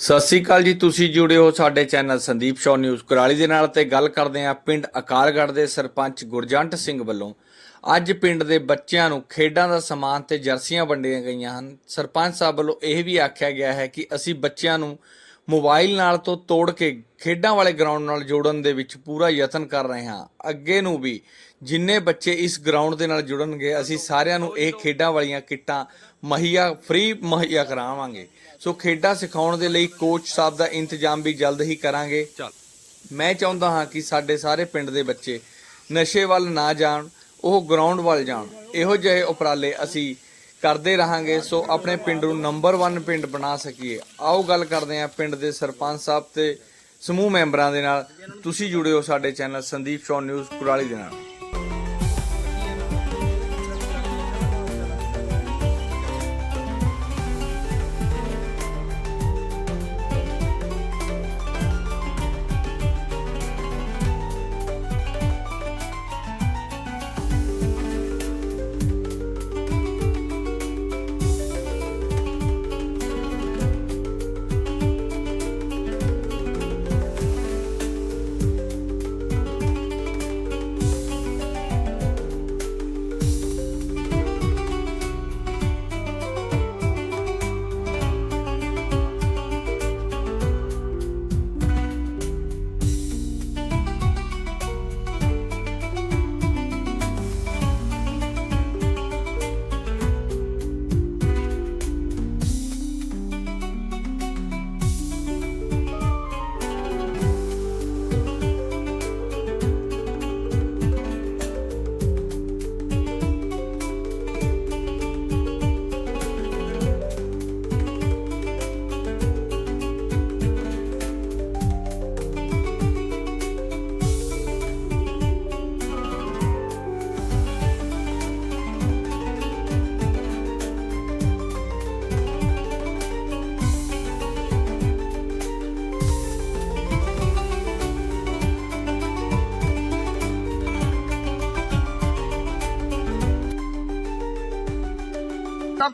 ਸਤਿ ਸ੍ਰੀ ਅਕਾਲ ਜੀ, ਤੁਸੀਂ ਜੁੜੇ ਹੋ ਸਾਡੇ channel Sandeep show news Kurali ਦੇ ਨਾਲ ਤੇ ਗੱਲ ਕਰਦੇ ਹਾਂ ਪਿੰਡ ਅਕਾਲਗੜ੍ਹ ਦੇ ਸਰਪੰਚ ਗੁਰਜੰਟ ਸਿੰਘ ਵੱਲੋਂ। ਅੱਜ ਪਿੰਡ ਦੇ ਬੱਚਿਆਂ ਨੂੰ ਖੇਡਾਂ ਦਾ ਸਮਾਨ ਤੇ ਜਰਸੀਆਂ ਵੰਡੀਆਂ ਗਈਆਂ ਹਨ। ਸਰਪੰਚ ਸਾਹਿਬ ਵੱਲੋਂ ਇਹ ਵੀ ਆਖਿਆ ਗਿਆ ਹੈ ਕਿ ਅਸੀਂ ਬੱਚਿਆਂ ਨੂੰ ਮੋਬਾਈਲ ਨਾਲ ਤੋਂ ਤੋੜ ਕੇ ਖੇਡਾਂ ਵਾਲੇ ਗਰਾਊਂਡ ਨਾਲ ਜੋੜਨ ਦੇ ਵਿੱਚ ਪੂਰਾ ਯਤਨ ਕਰ ਰਹੇ ਹਾਂ। ਅੱਗੇ ਨੂੰ ਵੀ ਜਿੰਨੇ ਬੱਚੇ ਇਸ ਗਰਾਊਂਡ ਦੇ ਨਾਲ ਜੁੜਨਗੇ, ਅਸੀਂ ਸਾਰਿਆਂ ਨੂੰ ਇਹ ਖੇਡਾਂ ਵਾਲੀਆਂ ਕਿੱਟਾਂ ਮਹੱਈਆ, ਫ੍ਰੀ ਮੁਹੱਈਆ ਕਰਾਵਾਂਗੇ। ਸੋ ਖੇਡਾਂ ਸਿਖਾਉਣ ਦੇ ਲਈ ਕੋਚ ਸਾਹਿਬ ਦਾ ਇੰਤਜ਼ਾਮ ਵੀ ਜਲਦ ਹੀ ਕਰਾਂਗੇ। ਮੈਂ ਚਾਹੁੰਦਾ ਹਾਂ ਕਿ ਸਾਡੇ ਸਾਰੇ ਪਿੰਡ ਦੇ ਬੱਚੇ ਨਸ਼ੇ ਵੱਲ ਨਾ ਜਾਣ ਉਹ ਗਰਾਊਂਡ ਵੱਲ ਜਾਣ। ਇਹੋ ਜਿਹੇ ਉਪਰਾਲੇ ਅਸੀਂ ਕਰਦੇ ਰਹਾਂਗੇ ਸੋ ਆਪਣੇ ਪਿੰਡ ਨੂੰ ਨੰਬਰ 1 ਪਿੰਡ ਬਣਾ ਸਕੀਏ। ਆਓ ਗੱਲ ਕਰਦੇ ਹਾਂ ਪਿੰਡ ਦੇ ਸਰਪੰਚ ਸਾਹਿਬ ਤੇ ਸਮੂਹ ਮੈਂਬਰਾਂ ਦੇ ਨਾਲ। ਤੁਸੀਂ ਜੁੜੇ ਹੋ ਸਾਡੇ channel Sandeep show news Kurali ਦੇ ਨਾਲ।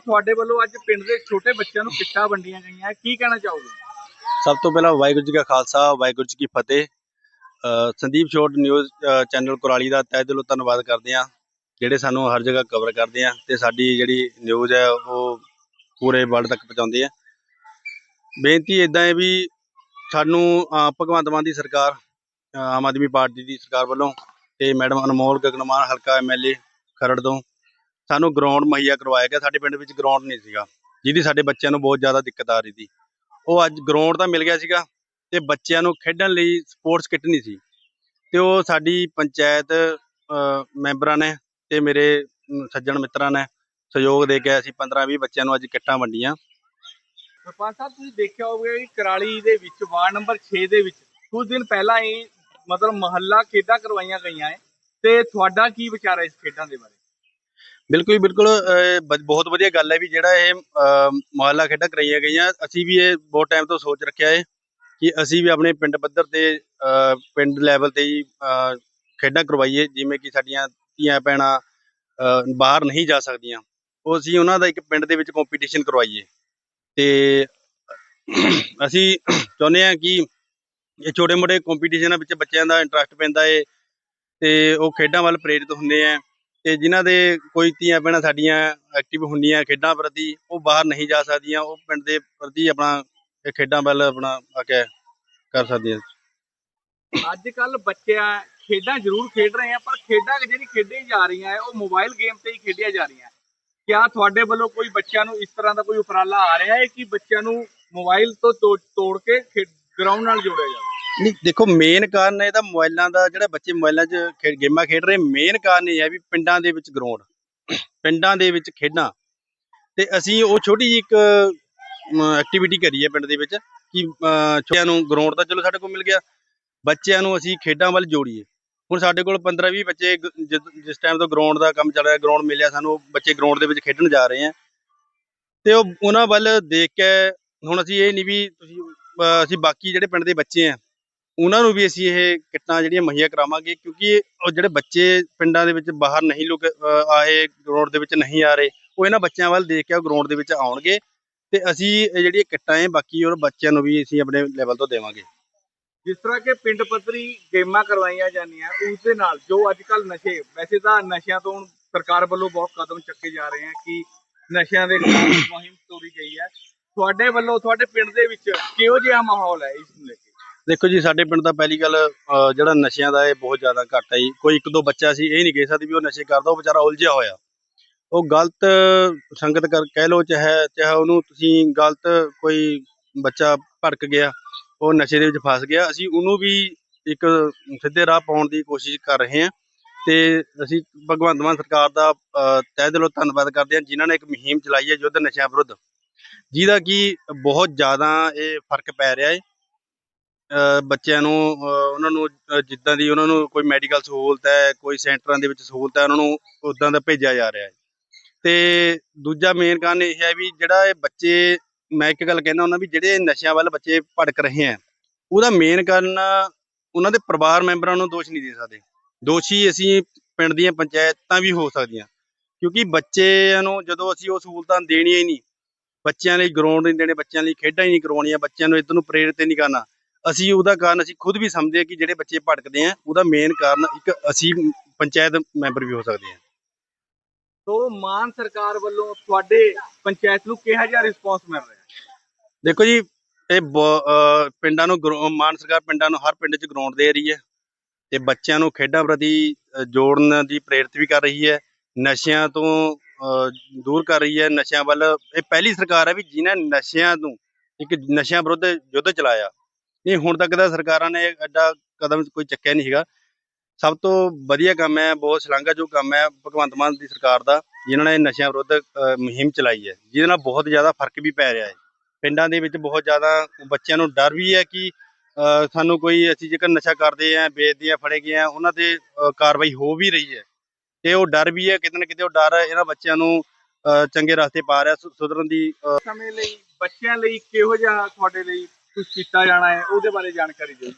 ਤੁਹਾਡੇ ਵੱਲੋਂ ਅੱਜ ਪਿੰਡ ਦੇ ਛੋਟੇ ਬੱਚਿਆਂ ਨੂੰ ਕਿੱਟਾਂ ਵੰਡੀਆਂ ਗਈਆਂ। ਕੀ ਕਹਿਣਾ ਚਾਹੋਗੇ? ਸਭ ਤੋਂ ਪਹਿਲਾਂ ਵਾਹਿਗੁਰੂ ਜੀ ਕਾ ਖਾਲਸਾ, ਵਾਹਿਗੁਰੂ ਜੀ ਕੀ ਫਤਿਹ। Sandeep short news channel Kurali ਦਾ ਤਹਿ ਦਿਲੋਂ ਧੰਨਵਾਦ ਕਰਦੇ ਹਾਂ, ਜਿਹੜੇ ਸਾਨੂੰ ਹਰ ਜਗ੍ਹਾ ਕਵਰ ਕਰਦੇ ਆ ਤੇ ਸਾਡੀ ਜਿਹੜੀ ਨਿਊਜ਼ ਹੈ, ਉਹ ਪੂਰੇ ਵਰਲਡ ਤੱਕ ਪਹੁੰਚਾਉਂਦੇ ਆ ਬੇਨਤੀ ਇਦਾਂ ਹੈ ਵੀ ਸਾਨੂੰ ਭਗਵੰਤ ਮਾਨ ਦੀ ਸਰਕਾਰ ਆਮ ਆਦਮੀ ਪਾਰਟੀ ਦੀ ਸਰਕਾਰ ਵੱਲੋਂ ਤੇ ਮੈਡਮ ਅਨਮੋਲ ਗਗਨਮਾਨ ਹਲਕਾ ਐਮਐਲਏ ਖਰੜ ਤੋਂ ਸਾਨੂੰ ਗਰਾਊਂਡ ਮੁਹੱਈਆ ਕਰਵਾਇਆ ਗਿਆ। ਸਾਡੇ ਪਿੰਡ ਵਿੱਚ ਗਰਾਊਂਡ ਨਹੀਂ ਸੀਗਾ, ਜਿਹਦੀ ਸਾਡੇ ਬੱਚਿਆਂ ਨੂੰ ਬਹੁਤ ਜ਼ਿਆਦਾ ਦਿੱਕਤ ਆ ਰਹੀ ਸੀ। ਉਹ ਅੱਜ ਗਰਾਊਂਡ ਤਾਂ ਮਿਲ ਗਿਆ ਸੀਗਾ ਤੇ ਬੱਚਿਆਂ ਨੂੰ ਖੇਡਣ ਲਈ ਸਪੋਰਟਸ ਕਿੱਟ ਨਹੀਂ ਸੀ। ਤੇ ਉਹ ਸਾਡੀ ਪੰਚਾਇਤ ਮੈਂਬਰਾਂ ਨੇ ਤੇ ਮੇਰੇ ਸੱਜਣ ਮਿੱਤਰਾਂ ਨੇ ਸਹਿਯੋਗ ਦੇ ਕੇ ਅਸੀਂ 15-20 ਬੱਚਿਆਂ ਨੂੰ ਅੱਜ ਕਿੱਟਾਂ ਵੰਡੀਆਂ। ਸਰਪੰਚ ਸਾਹਿਬ, ਤੁਸੀਂ ਦੇਖਿਆ ਹੋਵੇਗਾ ਕਿ ਕਰਾਲੀ ਦੇ ਵਿੱਚ, ਵਾਰਡ ਨੰਬਰ 6 ਦੇ ਵਿੱਚ ਕੁਝ ਦਿਨ ਪਹਿਲਾਂ ਹੀ ਮਤਲਬ ਮਹੱਲਾ ਖੇਡਾਂ ਕਰਵਾਈਆਂ ਗਈਆਂ ਹੈ ਤੇ ਤੁਹਾਡਾ ਕੀ ਵਿਚਾਰ ਹੈ ਇਸ ਖੇਡਾਂ ਦੇ ਬਾਰੇ? ਬਿਲਕੁਲ ਹੀ ਬਿਲਕੁਲ ਅ, ਬ- ਬਹੁਤ ਵਧੀਆ ਗੱਲ ਹੈ ਵੀ ਜਿਹੜਾ ਇਹ ਅ, ਮੁਹੱਲਾ ਖੇਡਾਂ ਕਰਾਈਆਂ ਗਈਆਂ। ਅਸੀਂ ਵੀ ਇਹ ਬਹੁਤ ਟਾਈਮ ਤੋਂ ਸੋਚ ਰੱਖਿਆ ਹੈ ਕਿ ਅਸੀਂ ਵੀ ਆਪਣੇ ਪਿੰਡ ਪੱਧਰ ਤੇ ਅ, ਪਿੰਡ ਲੈਵਲ ਤੇ ਹੀ ਅ, ਖੇਡਾਂ ਕਰਵਾਈਏ ਜਿਵੇਂ ਕਿ ਸਾਡੀਆਂ ਧੀਆਂ ਭੈਣਾਂ ਅ, ਬਾਹਰ ਨਹੀਂ ਜਾ ਸਕਦੀਆਂ। ਉਹ ਅਸੀਂ ਉਹਨਾਂ ਦਾ ਇੱਕ ਪਿੰਡ ਦੇ ਵਿੱਚ ਕੰਪੀਟੀਸ਼ਨ ਕਰਵਾਈਏ। ਤੇ ਅਸੀਂ ਚਾਹੁੰਦੇ ਹਾਂ ਕਿ ਇਹ ਛੋਟੇ ਮੋਟੇ ਕੰਪੀਟੀਸ਼ਨਾਂ ਵਿੱਚ ਬੱਚਿਆਂ ਦਾ ਇੰਟਰਸਟ ਪੈਂਦਾ ਏ ਤੇ ਉਹ ਖੇਡਾਂ ਵੱਲ ਪ੍ਰੇਰਿਤ ਹੁੰਦੇ ਆ। ਤੇ ਜਿਨ੍ਹਾਂ ਦੇ ਕੋਈ ਧੀਆਂ ਭੈਣਾਂ ਸਾਡੀਆਂ ਐਕਟਿਵ ਹੁੰਦੀਆਂ ਖੇਡਾਂ ਪ੍ਰਤੀ, ਉਹ ਬਾਹਰ ਨਹੀਂ ਜਾ ਸਕਦੀਆਂ, ਉਹ ਪਿੰਡ ਦੇ ਪ੍ਰਤੀ ਆਪਣਾ ਇਹ ਖੇਡਾਂ ਵੱਲ ਆਪਣਾ ਆ ਕੇ ਕਰ ਸਕਦੀਆਂ। ਅੱਜ ਕੱਲ ਬੱਚਿਆਂ ਖੇਡਾਂ ਜ਼ਰੂਰ ਖੇਡ ਰਹੇ ਆ, ਪਰ ਖੇਡਾਂ ਜਿਹੜੀ ਖੇਡੀਆਂ ਜਾ ਰਹੀਆਂ ਹੈ, ਉਹ ਮੋਬਾਈਲ ਗੇਮ ਤੇ ਹੀ ਖੇਡੀਆਂ ਜਾ ਰਹੀਆਂ। ਕਿਆ ਤੁਹਾਡੇ ਵੱਲੋਂ ਕੋਈ ਬੱਚਿਆਂ ਨੂੰ ਇਸ ਤਰ੍ਹਾਂ ਦਾ ਕੋਈ ਉਪਰਾਲਾ ਆ ਰਿਹਾ ਹੈ ਕਿ ਬੱਚਿਆਂ ਨੂੰ ਮੋਬਾਈਲ ਤੋਂ ਤੋੜ ਤੋੜ ਕੇ ਗਰਾਊਂਡ ਨਾਲ ਜੋੜਿਆ ਜਾਵੇ? ਨਹੀਂ ਦੇਖੋ ਮੇਨ ਕਾਰਨ ਇਹਦਾ ਮੋਬਾਈਲਾਂ ਦਾ ਜਿਹੜਾ ਬੱਚੇ ਮੋਬਾਈਲਾਂ 'ਚ ਖੇ- ਗੇਮਾਂ ਖੇਡ ਰਹੇ ਮੇਨ ਕਾਰਨ ਇਹ ਹੈ ਵੀ ਪਿੰਡਾਂ ਦੇ ਵਿੱਚ ਗਰਾਊਂਡ ਪਿੰਡਾਂ ਦੇ ਵਿੱਚ ਖੇਡਾਂ। ਤੇ ਅਸੀਂ ਉਹ ਛੋਟੀ ਜਿਹੀ ਇੱਕ ਐਕਟੀਵਿਟੀ ਕਰੀ ਹੈ ਪਿੰਡ ਦੇ ਵਿੱਚ ਕਿ ਅਹ, ਛੋਟਿਆਂ ਨੂੰ ਗਰਾਊਂਡ ਤਾਂ ਚਲੋ ਸਾਡੇ ਕੋਲ ਮਿਲ ਗਿਆ ਬੱਚਿਆਂ ਨੂੰ ਅਸੀਂ ਖੇਡਾਂ ਵੱਲ ਜੋੜੀਏ। ਹੁਣ ਸਾਡੇ ਕੋਲ 15 20 ਬੱਚੇ ਗ- ਜਿ- ਜਿਸ ਟਾਈਮ ਤੋਂ ਗਰਾਊਂਡ ਦਾ ਕੰਮ ਚੱਲ ਰਿਹਾ ਗਰਾਊਂਡ ਮਿਲਿਆ ਸਾਨੂੰ ਉਹ ਬੱਚੇ ਗਰਾਊਂਡ ਦੇ ਵਿੱਚ ਖੇਡਣ ਜਾ ਰਹੇ ਆ ਤੇ ਉਹ ਉਹਨਾਂ ਵੱਲ ਦੇਖ ਕੇ ਹੁਣ ਅਸੀਂ ਇਹ ਨਹੀਂ ਵੀ ਤੁਸੀਂ ਅਹ, ਅਸੀਂ ਬਾਕੀ ਜਿਹੜੇ ਪਿੰਡ ਦੇ ਬੱਚੇ ਆ ਉਹਨਾਂ ਨੂੰ ਵੀ ਅਸੀਂ ਇਹ ਕਿੱਟਾਂ ਜਿਹੜੀਆਂ ਮੁਹੱਈਆ ਕਰਾਵਾਂਗੇ ਕਿਉਂਕਿ ਉਹ ਜਿਹੜੇ ਬੱਚੇ ਪਿੰਡਾਂ ਦੇ ਵਿੱਚ ਬਾਹਰ ਨਹੀਂ ਲੋਕ ਆਏ ਗਰਾਊਂਡ ਦੇ ਵਿੱਚ ਨਹੀਂ ਆ ਰਹੇ, ਉਹ ਇਹਨਾਂ ਬੱਚਿਆਂ ਵੱਲ ਦੇਖ ਕੇ ਉਹ ਗਰਾਊਂਡ ਦੇ ਵਿੱਚ ਆਉਣਗੇ ਤੇ ਅਸੀਂ ਇਹ ਜਿਹੜੀਆਂ ਕਿੱਟਾਂ ਹੈ ਬਾਕੀ ਹੋਰ ਬੱਚਿਆਂ ਨੂੰ ਵੀ ਅਸੀਂ ਆਪਣੇ ਲੈਵਲ ਤੋਂ ਦੇਵਾਂਗੇ। ਜਿਸ ਤਰ੍ਹਾਂ ਕਿ ਪਿੰਡ ਪੱਧਰੀ ਗੇਮਾਂ ਕਰਵਾਈਆਂ ਜਾਂਦੀਆਂ, ਉਸ ਦੇ ਨਾਲ ਜੋ ਅੱਜ ਕੱਲ ਨਸ਼ੇ, ਵੈਸੇ ਤਾਂ ਨਸ਼ਿਆਂ ਤੋਂ ਸਰਕਾਰ ਵੱਲੋਂ ਬਹੁਤ ਕਦਮ ਚੱਕੇ ਜਾ ਰਹੇ ਹਨ ਕਿ ਨਸ਼ਿਆਂ ਦੇ ਖਿਲਾਫ ਮੁਹਿੰਮ ਤੋਰੀ ਗਈ ਹੈ। ਤੁਹਾਡੇ ਵੱਲੋਂ, ਤੁਹਾਡੇ ਪਿੰਡ ਦੇ ਵਿੱਚ ਕਿਹੋ ਜਿਹਾ ਮਾਹੌਲ ਹੈ ਇਸ ਨੂੰ ਲੈ ਕੇ? ਦੇਖੋ ਜੀ ਸਾਡੇ ਪਿੰਡ ਦਾ ਪਹਿਲੀ ਗੱਲ ਅਹ ਜਿਹੜਾ ਨਸ਼ਿਆਂ ਦਾ ਇਹ ਬਹੁਤ ਜ਼ਿਆਦਾ ਘੱਟ ਹੈ ਜੀ। ਕੋਈ ਇੱਕ ਦੋ ਬੱਚਾ ਸੀ ਇਹ ਨਹੀਂ ਕਹਿ ਸਕਦੇ ਵੀ ਉਹ ਨਸ਼ੇ ਕਰਦਾ ਉਹ ਵਿਚਾਰਾ ਉਲਝਿਆ ਹੋਇਆ। ਉਹ ਗਲਤ ਸੰਗਤ ਕਰ ਕਹਿ ਲੋ ਚਾਹੇ ਚਾਹੇ ਉਹਨੂੰ ਤੁਸੀਂ ਗਲਤ ਕੋਈ ਬੱਚਾ ਭੜਕ ਗਿਆ ਉਹ ਨਸ਼ੇ ਦੇ ਵਿੱਚ ਫਸ ਗਿਆ ਅਸੀਂ ਉਹਨੂੰ ਵੀ ਇੱਕ ਸਿੱਧੇ ਰਾਹ ਪਾਉਣ ਦੀ ਕੋਸ਼ਿਸ਼ ਕਰ ਰਹੇ ਹਾਂ। ਤੇ ਅਸੀਂ ਭਗਵੰਤ ਮਾਨ ਸਰਕਾਰ ਦਾ ਅਹ, ਤਹਿ ਦਿਲੋਂ ਧੰਨਵਾਦ ਕਰਦੇ ਹਾਂ ਜਿਨ੍ਹਾਂ ਨੇ ਇੱਕ ਮੁਹਿੰਮ ਚਲਾਈ ਹੈ ਯੁੱਧ ਨਸ਼ਿਆਂ ਵਿਰੁੱਧ। ਜਿਹਦਾ ਕਿ ਬਹੁਤ ਜ਼ਿਆਦਾ ਇਹ ਫ਼ਰਕ ਪੈ ਰਿਹਾ ਹੈ। ਬੱਚਿਆਂ ਨੂੰ ਉਹਨਾਂ ਨੂੰ ਜਿੱਦਾਂ ਦੀ ਉਹਨਾਂ ਨੂੰ ਕੋਈ ਮੈਡੀਕਲ ਸਹੂਲਤ ਹੈ, ਕੋਈ ਸੈਂਟਰਾਂ ਦੇ ਵਿੱਚ ਸਹੂਲਤ ਹੈ, ਉਹਨਾਂ ਨੂੰ ਉਦਾਂ ਦਾ ਭੇਜਿਆ ਜਾ ਰਿਹਾ ਹੈ। ਤੇ ਦੂਜਾ ਮੇਨ ਕਾਰਨ ਇਹ ਹੈ ਵੀ ਜਿਹੜਾ ਇਹ ਬੱਚੇ, ਮੈਂ ਇੱਕ ਗੱਲ ਕਹਿੰਦਾ ਉਹਨਾਂ ਵੀ ਜਿਹੜੇ ਨਸ਼ਿਆਂ ਵੱਲ ਬੱਚੇ ਭੜਕ ਰਹੇ ਹੈ, ਉਹਦਾ ਮੇਨ ਕਾਰਨ ਉਹਨਾਂ ਦੇ ਪਰਿਵਾਰ ਮੈਂਬਰਾਂ ਨੂੰ ਦੋਸ਼ ਨਹੀਂ ਦੇ ਸਕਦੇ। ਦੋਸ਼ੀ ਅਸੀਂ ਪਿੰਡ ਦੀਆਂ ਪੰਚਾਇਤਾਂ ਵੀ ਹੋ ਸਕਦੀਆਂ, ਕਿਉਂਕਿ ਬੱਚਿਆਂ ਨੂੰ ਜਦੋਂ ਅਸੀਂ ਉਹ ਸਹੂਲਤਾਂ ਦੇਣੀਆਂ ਹੀ ਨਹੀਂ, ਬੱਚਿਆਂ ਲਈ ਗਰਾਊਂਡ ਨਹੀਂ ਦੇਣੇ, ਬੱਚਿਆਂ ਲਈ ਖੇਡਾਂ ਹੀ ਨਹੀਂ ਕਰਵਾਉਣੀਆਂ ਬੱਚਿਆਂ ਨੂੰ ਇੱਧਰ ਨੂੰ ਪ੍ਰੇਰਿਤ ਹੀ ਨਹੀਂ ਕਰਨਾ ਅਸੀਂ ਉਹਦਾ ਕਾਰਨ ਅਸੀਂ ਖੁਦ ਵੀ ਸਮਝਦੇ ਹਾਂ ਕਿ ਜਿਹੜੇ ਬੱਚੇ ਭਟਕਦੇ ਆ ਉਹਦਾ ਮੇਨ ਕਾਰਨ ਇੱਕ ਅਸੀਂ ਪੰਚਾਇਤ ਮੈਂਬਰ ਵੀ ਹੋ ਸਕਦੇ ਹਾਂ। ਸੋ ਮਾਨ ਸਰਕਾਰ ਵੱਲੋਂ ਤੁਹਾਡੇ ਪੰਚਾਇਤ ਨੂੰ ਕਿਹਾ ਜਿਹਾ ਰਿਸਪੌਂਸ ਮਿਲ ਰਿਹਾ? ਹੈ ਦੇਖੋ ਜੀ ਇਹ ਪਿੰਡਾਂ ਨੂੰ ਮਾਨ ਸਰਕਾਰ ਪਿੰਡਾਂ ਨੂੰ ਹਰ ਪਿੰਡ 'ਚ ਗਰਾਊਂਡ ਦੇ ਰਹੀ ਹੈ ਤੇ ਬੱਚਿਆਂ ਨੂੰ ਖੇਡਾਂ ਪ੍ਰਤੀ ਜੋੜਨ ਦੀ ਪ੍ਰੇਰਿਤ ਵੀ ਕਰ ਰਹੀ ਹੈ ਨਸ਼ਿਆਂ ਤੋਂ ਦੂਰ ਕਰ ਰਹੀ ਹੈ ਨਸ਼ਿਆਂ ਵੱਲ ਇਹ ਪਹਿਲੀ ਸਰਕਾਰ ਹੈ ਵੀ ਜਿਨ੍ਹਾਂ ਨਸ਼ਿਆਂ ਨੂੰ ਇੱਕ ਨਸ਼ਿਆਂ ਵਿਰੁੱਧ ਯੁੱਧ ਚਲਾਇਆ। ਨਹੀਂ ਹੁਣ ਤੱਕ ਤਾਂ ਸਰਕਾਰਾਂ ਨੇ ਐਡਾ ਕਦਮ ਕੋਈ ਚੱਕਿਆ ਨਹੀਂ ਹੈਗਾ ਸਭ ਤੋਂ ਵਧੀਆ ਕੰਮ ਹੈ ਬਹੁਤ ਸ਼ਲਾਘਾਯੋਗ ਕੰਮ ਹੈ ਭਗਵੰਤ ਮਾਨ ਦੀ ਸਰਕਾਰ ਦਾ ਜਿਨ੍ਹਾਂ ਨੇ ਨਸ਼ਿਆਂ ਵਿਰੁੱਧ ਮੁਹਿੰਮ ਚਲਾਈ ਹੈ ਜਿਹਦੇ ਨਾਲ ਬਹੁਤ ਜ਼ਿਆਦਾ ਫ਼ਰਕ ਵੀ ਪੈ ਰਿਹਾ ਹੈ। ਪਿੰਡਾਂ ਦੇ ਵਿੱਚ ਬਹੁਤ ਜ਼ਿਆਦਾ ਬੱਚਿਆਂ ਨੂੰ ਡਰ ਵੀ ਹੈ ਕਿ ਸਾਨੂੰ ਕੋਈ ਅਸੀਂ ਜੇਕਰ ਨਸ਼ਾ ਕਰਦੇ ਆ ਵੇਚਦੇ ਆ ਫੜੇ ਗਏ ਆ ਉਹਨਾਂ ਤੇ ਕਾਰਵਾਈ ਹੋ ਵੀ ਰਹੀ ਹੈ। ਤੇ ਉਹ ਡਰ ਵੀ ਹੈ ਕਿਤੇ ਨਾ ਕਿਤੇ ਉਹ ਡਰ ਇਹਨਾਂ ਬੱਚਿਆਂ ਨੂੰ ਅ, ਚੰਗੇ ਰਸਤੇ ਪਾ ਰਿਹਾ ਸੁਧਰਨ ਦੀ ਸਮੇਂ ਲਈ ਬੱਚਿਆਂ ਲਈ ਕਿਹੋ ਜਿਹਾ ਤੁਹਾਡੇ ਲਈ ਕੁਝ ਕੀਤਾ ਜਾਣਾ ਹੈ ਉਹਦੇ ਬਾਰੇ ਜਾਣਕਾਰੀ ਦਿਓ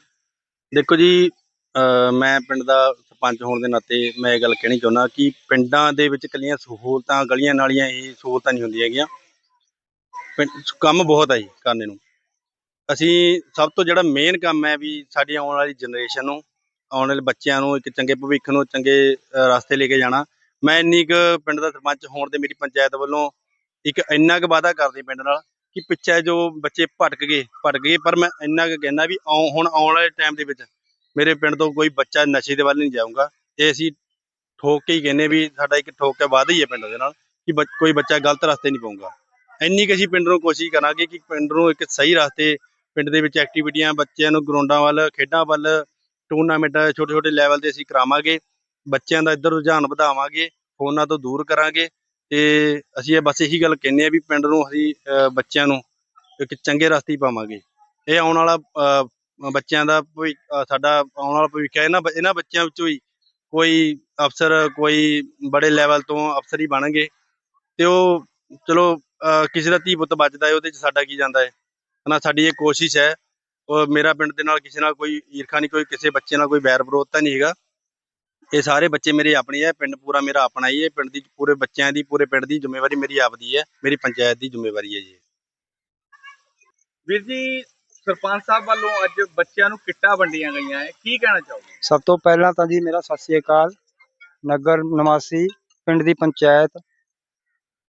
ਦੇਖੋ ਜੀ ਅ, ਮੈਂ ਪਿੰਡ ਦਾ ਸਰਪੰਚ ਹੋਣ ਦੇ ਨਾਤੇ ਮੈਂ ਇਹ ਗੱਲ ਕਹਿਣੀ ਚਾਹੁੰਦਾ ਕਿ ਪਿੰਡਾਂ ਦੇ ਵਿੱਚ ਇਕੱਲੀਆਂ ਸਹੂਲਤਾਂ ਗਲੀਆਂ ਨਾਲੀਆਂ ਇਹ ਸਹੂਲਤਾਂ ਨਹੀਂ ਹੁੰਦੀਆਂ ਹੈਗੀਆਂ। ਪਿੰਡ ਕੰਮ ਬਹੁਤ ਹੈ ਜੀ ਕਰਨੇ ਨੂੰ। ਅਸੀਂ ਸਭ ਤੋਂ ਜਿਹੜਾ ਮੇਨ ਕੰਮ ਹੈ ਵੀ ਸਾਡੀ ਆਉਣ ਵਾਲੀ ਜਨਰੇਸ਼ਨ ਨੂੰ ਆਉਣ ਵਾਲੇ ਬੱਚਿਆਂ ਨੂੰ ਇੱਕ ਚੰਗੇ ਭਵਿੱਖ ਨੂੰ ਚੰਗੇ ਅ, ਰਸਤੇ ਲੈ ਕੇ ਜਾਣਾ। ਮੈਂ ਇੰਨੀ ਕੁ ਪਿੰਡ ਦਾ ਸਰਪੰਚ ਹੋਣ ਤੇ ਮੇਰੀ ਪੰਚਾਇਤ ਵੱਲੋਂ ਇੱਕ ਇੰਨਾ ਕੁ ਵਾਅਦਾ ਕਰਦੀ ਪਿੰਡ ਨਾਲ ਕਿ ਪਿੱਛੇ ਜੋ ਬੱਚੇ ਭਟਕ ਗਏ ਭਟਕ ਗਏ, ਪਰ ਮੈਂ ਇੰਨਾ ਕੁ ਕਹਿੰਦਾ ਵੀ ਆਉ- ਹੁਣ ਆਉਣ ਵਾਲੇ ਟਾਈਮ ਦੇ ਵਿੱਚ ਮੇਰੇ ਪਿੰਡ ਤੋਂ ਕੋਈ ਬੱਚਾ ਨਸ਼ੇ ਦੇ ਵੱਲ ਨਹੀਂ ਜਾਊਗਾ। ਇਹ ਅਸੀਂ ਠੋਕ ਕੇ ਹੀ ਕਹਿੰਦੇ ਵੀ ਸਾਡਾ ਇੱਕ ਠੋਕ ਕੇ ਵਾਅਦਾ ਹੀ ਹੈ ਪਿੰਡ ਦੇ ਨਾਲ ਕਿ ਬੱਚ- ਕੋਈ ਬੱਚਾ ਗਲਤ ਰਸਤੇ ਨਹੀਂ ਪਾਊਗਾ। ਇੰਨੀ ਕੁ ਅਸੀਂ ਪਿੰਡ ਨੂੰ ਕੋਸ਼ਿਸ਼ ਕਰਾਂਗੇ ਕਿ ਪਿੰਡ ਨੂੰ ਇੱਕ ਸਹੀ ਰਸਤੇ, ਪਿੰਡ ਦੇ ਵਿੱਚ ਐਕਟੀਵਿਟੀਆਂ ਬੱਚਿਆਂ ਨੂੰ ਗਰਾਊਂਡਾਂ ਵੱਲ, ਖੇਡਾਂ ਵੱਲ ਟੂਰਨਾਮੈਂਟਾਂ ਛੋਟੇ ਛੋਟੇ ਲੈਵਲ ਤੇ ਅਸੀਂ ਕਰਾਵਾਂਗੇ। ਬੱਚਿਆਂ ਦਾ ਇੱਧਰ ਰੁਝਾਨ ਵਧਾਵਾਂਗੇ, ਫੋਨਾਂ ਤੋਂ ਦੂਰ ਕਰਾਂਗੇ। ਤੇ ਅਸੀਂ ਇਹ ਬਸ ਇਹੀ ਗੱਲ ਕਹਿੰਦੇ ਆ ਵੀ ਪਿੰਡ ਨੂੰ ਅਸੀਂ ਅਹ, ਬੱਚਿਆਂ ਨੂੰ ਇੱਕ ਚੰਗੇ ਰਸਤੇ ਹੀ ਪਾਵਾਂਗੇ। ਇਹ ਆਉਣ ਵਾਲਾ ਅਹ, ਬੱਚਿਆਂ ਦਾ ਭਵਿੱਖ ਅਹ, ਸਾਡਾ ਆਉਣ ਵਾਲਾ ਭਵਿੱਖ ਹੈ। ਇਹਨਾਂ ਬ- ਇਹਨਾਂ ਬੱਚਿਆਂ ਵਿੱਚੋਂ ਹੀ ਕੋਈ ਅਫਸਰ ਕੋਈ ਬੜੇ ਲੈਵਲ ਤੋਂ ਅਫਸਰ ਹੀ ਬਣਨਗੇ। ਤੇ ਉਹ ਚਲੋ ਅਹ, ਕਿਸੇ ਦਾ ਧੀ ਪੁੱਤ ਬਚਦਾ ਹੈ ਉਹਦੇ ਚ ਸਾਡਾ ਕੀ ਜਾਂਦਾ ਹੈ? ਹਨਾ ਸਾਡੀ ਇਹ ਕੋਸ਼ਿਸ਼ ਹੈ। ਉਹ ਮੇਰਾ ਪਿੰਡ ਦੇ ਨਾਲ ਕਿਸੇ ਨਾਲ ਕੋਈ ਈਰਖਾ ਨਹੀਂ ਕੋਈ ਕਿਸੇ ਬੱਚੇ ਨਾਲ ਕੋਈ ਵੈਰ ਵਿਰੋਧ ਤਾਂ ਨਹੀਂ ਹੈਗਾ। ਇਹ ਸਾਰੇ ਬੱਚੇ ਮੇਰੇ ਆਪਣੇ ਹੈ ਪਿੰਡ ਪੂਰਾ ਮੇਰਾ ਆਪਣਾ ਹੀ ਹੈ ਪਿੰਡ ਦੀ ਪੂਰੇ ਬੱਚਿਆਂ ਦੀ ਪੂਰੇ ਪਿੰਡ ਦੀ ਜ਼ਿੰਮੇਵਾਰੀ ਮੇਰੀ ਆਪਦੀ ਹੈ ਮੇਰੀ ਪੰਚਾਇਤ ਦੀ ਜ਼ਿੰਮੇਵਾਰੀ ਹੈ ਜੀ। ਵੀਰ ਜੀ ਸਰਪੰਚ ਸਾਹਿਬ ਵੱਲੋਂ ਅੱਜ ਬੱਚਿਆਂ ਨੂੰ ਕਿੱਟਾਂ ਵੰਡੀਆਂ ਗਈਆਂ ਹੈ ਕੀ ਕਹਿਣਾ ਚਾਹੋਗੇ? ਸਭ ਤੋਂ ਪਹਿਲਾਂ ਤਾਂ ਜੀ ਮੇਰਾ ਸਤਿ ਸ੍ਰੀ ਅਕਾਲ। ਨਗਰ ਨਿਵਾਸੀ ਪਿੰਡ ਦੀ ਪੰਚਾਇਤ